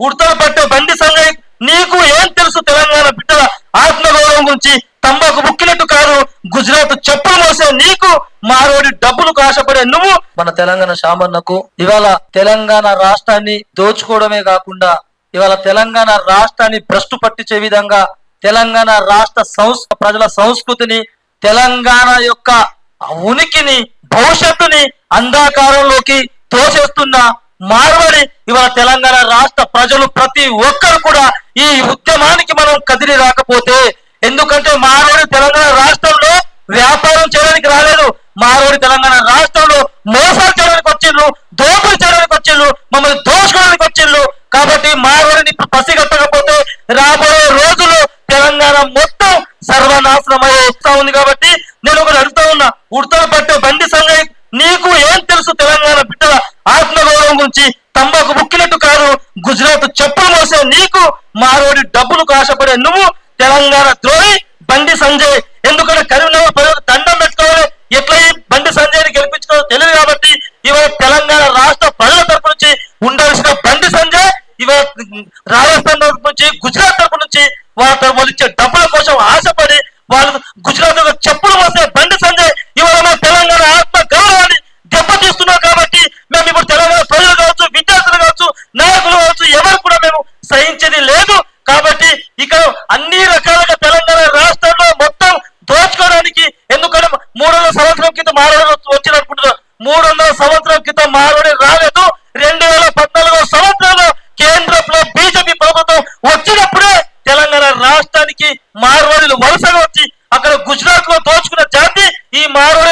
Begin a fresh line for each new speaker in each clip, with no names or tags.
ఉడతలు పట్టే బండి సంగతి నీకు ఏం తెలుసు తెలంగాణ బిడ్డల ఆత్మగౌరవం గురించి? తంబాకు ముక్కినట్టు కాదు. గుజరాత్ చెప్పులు మోసే నీకు మారోడి డబ్బులు ఆశపడే నువ్వు. మన తెలంగాణ శామన్నకు ఇవాళ తెలంగాణ రాష్ట్రాన్ని దోచుకోవడమే కాకుండా ఇవాళ తెలంగాణ రాష్ట్రాన్ని భ్రష్టు పట్టించే విధంగా తెలంగాణ రాష్ట్ర సంస్ ప్రజల సంస్కృతిని తెలంగాణ యొక్క ఉనికిని భవిష్యత్తుని అంధాకారంలోకి తోసేస్తున్న మార్వడి ఇవాళ తెలంగాణ రాష్ట్ర ప్రజలు ప్రతి ఒక్కరు కూడా ఈ ఉద్యమానికి మనం కదిలి రాకపోతే ఎందుకంటే మారవడి తెలంగాణ రాష్ట్రంలో వ్యాపారం చేయడానికి రాలేదు. మారవడి తెలంగాణ రాష్ట్రంలో మోసాలు చేయడానికి వచ్చిండ్రు దోపిడీ చేయడానికి వచ్చిండ్రు మమ్మల్ని దోచుకోవడానికి వచ్చిండ్రు. కాబట్టి మారవడిని పసిగట్టకపోతే రాబోయే రోజుల్లో తెలంగాణ మొత్తం సర్వనాశనం అయ్యేస్తా ఉంది కాబట్టి నేను ఒకటి అడుగుతా ఉన్నా. ఉడతలు పట్టే బండి సంగతి నీకు ఏం తెలుసు తెలంగాణ బిడ్డల నుంచి తంబాకు ముక్కినట్టు కాదు. గుజరాత్ చెప్పులు మోసే నీకు మారోడి డబ్బులకు ఆశపడే నువ్వు తెలంగాణ ద్రోహి బండి సంజయ్. ఎందుకంటే కరీంనగర్ ప్రజలకు దండం పెట్టుకోవాలి. ఎట్లా ఈ బండి సంజయ్ని గెలిపించుకో తెలియదు కాబట్టి ఇవాళ తెలంగాణ రాష్ట్ర ప్రజల తరపు నుంచి ఉండాల్సిన బండి సంజయ్ ఇవాళ రాజస్థాన్ తరపు నుంచి గుజరాత్ తరపు నుంచి వాళ్ళ తరపు ఇచ్చే డబ్బు మార్వాడీలు వలసగా వచ్చి అక్కడ గుజరాత్లో దోచుకున్న జాతి ఈ మారవాడి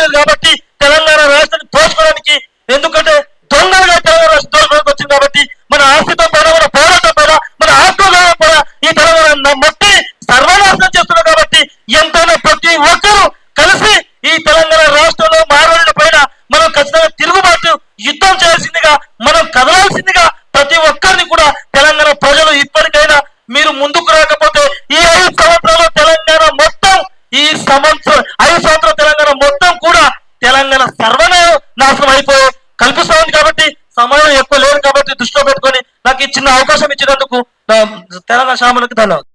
సమయం దృష్టిలో పెట్టుకొని నాకు ఇచ్చిన చిన్న అవకాశం ఇచ్చినందుకు తెలంగాణ శామలకు ధన్యవాదాలు.